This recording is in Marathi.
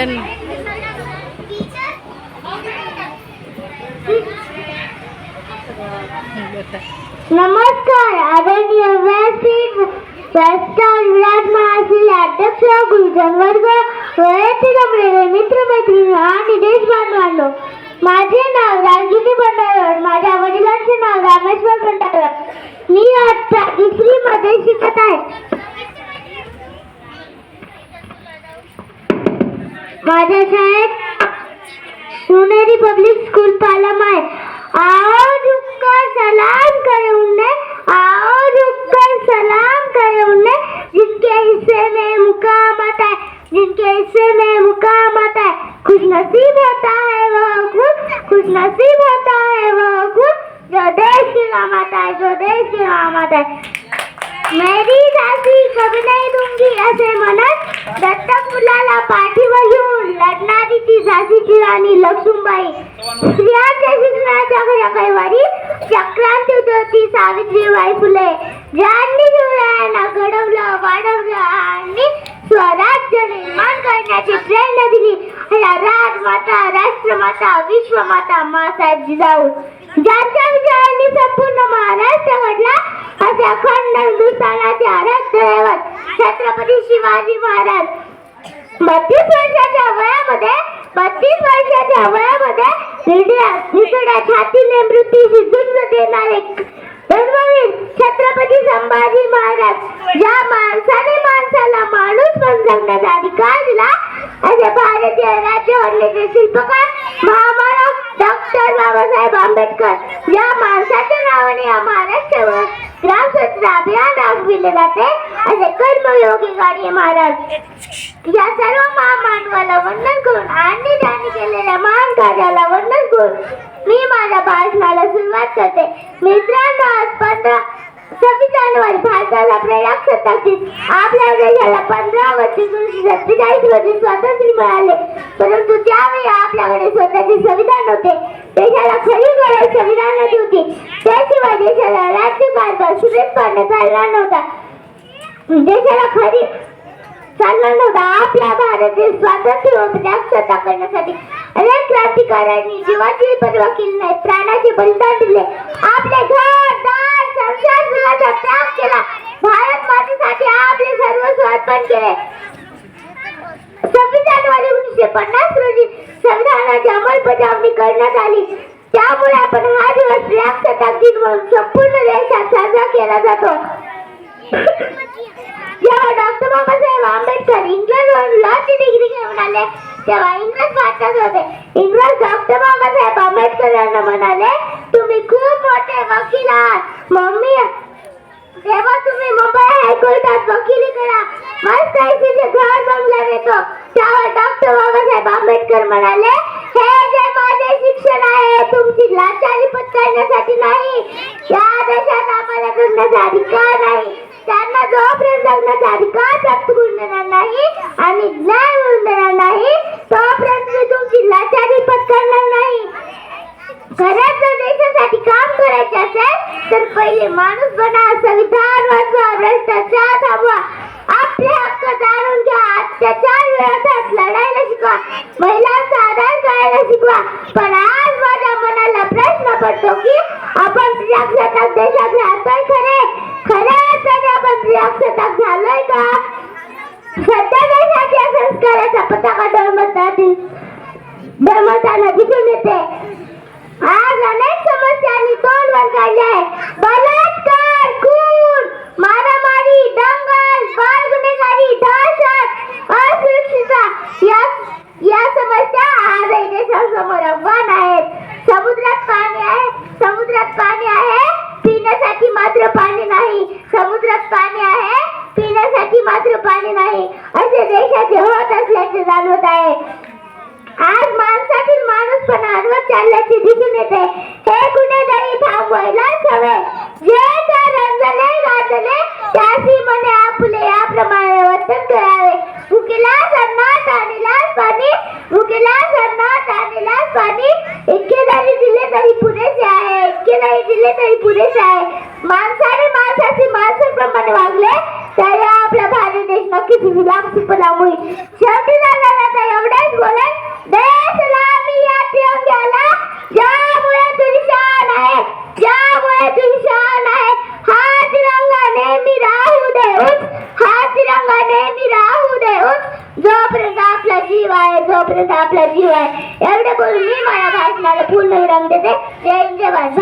சிக்கன் નમસ્કાર આદરણીય વેસ્ટ વેસ્ટર્ન વિરાટમાં આશીલ અધ્યક્ષ ગુરુજન વર્ગ વૈયક્તિક મિત્રો મૈત્રીનો આ નિર્દેશ માનવા शाळेत सुनेरी पब्लिक स्कूल पालम है आओ झुककर सलाम करे उन्हें आओ झुककर सलाम करे उन्हें जिनके हिस्से में मुकाम आता है, जिनके हिस्से में मुकाम आता है. खुश नसीब होता है वह खुद खुश नसीब होता है वह खुद जो देश की नाम आता है, जो देश की नाम आता है. मेरी सासी कभी नाही दूँगी असे म्हणत दत्तक झाशीची राणी लक्ष्मीबाई स्त्रियांच्या शिक्षणाच्या घरा कैवारी चक्रांती होती सावित्रीबाई फुले ज्यांनी शिवरायांना घडवलं वाढवलं आणि स्वराज्य निर्माण करण्याची प्रेरणा दिली. राजमाता राष्ट्रमाता विश्वमाता मासाहेब जिजाऊ ज्यांच्या विचारांनी संपूर्ण महाराष्ट्र घडला असे अखंड हिंदुस्थानाचे आराध्य दैवत छत्रपती शिवाजी महाराज. बत्तीस वर्षाच्या वयामध्ये बत्तीस वर्षाच्या वयामध्ये निड्या निसड्या छातीने मृत्यूशी झुंज देणारे धर्मवीर छत्रपती संभाजी महाराज. ज्या माणसाने माणसाला माणूस समजवण्याचा अधिकार दिला. असे भारतीय राज्यघटनेचे शिल्पकार महामानव डॉक्टर बाबासाहेब आंबेडकर. या माणसाच्या नावाने या महाराष्ट्रावर ग्रामस्वच्छता अभियान राबविले जाते. असे कर्मयोगी गाडी महाराज. या सर्व महामानवाला वंदन करून आणि त्यांनी केलेल्या महान कार्याला वंदन करून मी माझ्या भाषणाला सुरुवात करते. मित्रांनो आज पंधरा सव्वीस जानेवारी भारताला प्रजासत्ताक दिन आपल्या देशाला पंधरा वर्ष सत्तेचाळीस वर्ष स्वातंत्र्य मिळाले. परंतु त्यावेळी आपल्याकडे स्वतःचे संविधान होते. देशाला खरी गरज संविधानाची होती. त्याशिवाय देशाला राज्यकारभार सुरेशपणे चालला नव्हता. देशाला खरी चालला नव्हता. आपल्या भारत देश स्वातंत्र्य व प्रजासत्ता करण्यासाठी अनेक क्रांतिकारांनी जीवाची पर्वा केली नाही प्राणाचे बलिदान दिले. आपले घर दार संसार सुखाचा त्याग केला. भारत मातेसाठी आपले सर्वस्व अर्पण केले. सव्वीस जानेवारी एकोणीसशे पन्नास रोजी संविधानाची अंमलबजावणी करण्यात आली. त्यामुळे आपण हा दिवस प्रजासत्ताक दिन म्हणून संपूर्ण देशात साजरा केला जातो. जेव्हा डॉक्टर बाबासाहेब आंबेडकर इंग्लंडवरून लॉची डिग्री घेऊन आले तेव्हा इंग्रज भारतात होते. इंग्रज डॉक्टर बाबासाहेब आंबेडकर यांना म्हणाले तुम्ही खूप मोठे वकील आहात. मम्मी जेव्हा तुम्ही मोबाईल हायकोर्टात वकिली करा मस्त तिथे घर बंगला देतो त्यावर डॉक्टर बाबासाहेब आंबेडकर म्हणाले हे जे माझे शिक्षण आहे तुमची लाचारी पत्करण्यासाठी नाही. या देशात आम्हाला जगण्याचा अधिकार नाही. त्यांना जोपर्यंत जगण्याचा अधिकार प्राप्त करून देणार नाही आणि न्याय मिळवून देणार नाही तोपर्यंत मी तुमची लाचारी पत्करणार नाही खरंच जर देशासाठी काम करायचे असेल तर पहिले माणूस बना संविधान वाचवा भ्रष्टाचार थांबवा. आपले हक्क जाणून घ्या. अत्याचार विरोधात लढायला शिकवा. महिलांचा आधार करायला शिकवा. पण आज माझ्या मनाला प्रश्न पडतो की आपण प्रजासत्ताक देशात राहतोय खरे? खऱ्या अर्थाने आपण प्रजासत्ताक झालोय का? सध्या देशाच्या संस्काराचा पताका डळमळताना डळमळताना दिसून येते. आज अनेक समस्यांनी तोंड वर काढले आहे. बलात्कार खून मारामारी दंगल बाल गुन्हेगारी दहशत असुरक्षितता या या समस्या आजही देशासमोर आव्हान आहेत. समुद्रात पाणी आहे समुद्रात पाणी आहे पिण्यासाठी मात्र पाणी नाही. समुद्रात पाणी आहे पिण्यासाठी मात्र पाणी नाही. असे देशाचे होत असल्याचे जाणवत आहे आज माणसातील माणूस पण हरवत चालल्याचे दिसून येते. हे कुठेतरी थांबवायलाच हवे. जे त्या रंजले गाजले त्याशी मने आपले याप्रमाणे वर्तन करावे. भुकेला अन्नात आणिलाच पाणी भुकेला अन्नात आणिलाच पाणी इतके जरी दिले तरी पुरेसे आहे. इतके जरी दिले तरी पुरेसे आहे. माणसाने माणसाची माणसाप्रमाणे वागले. तर आपला भारत देश नक्कीच विलाप सुपला होईल शेवटी जोपर्यंत आपला जीव आहे. एवढं बोलून मी माझ्या भाषणाला पूर्ण विराम देते जय जय भारत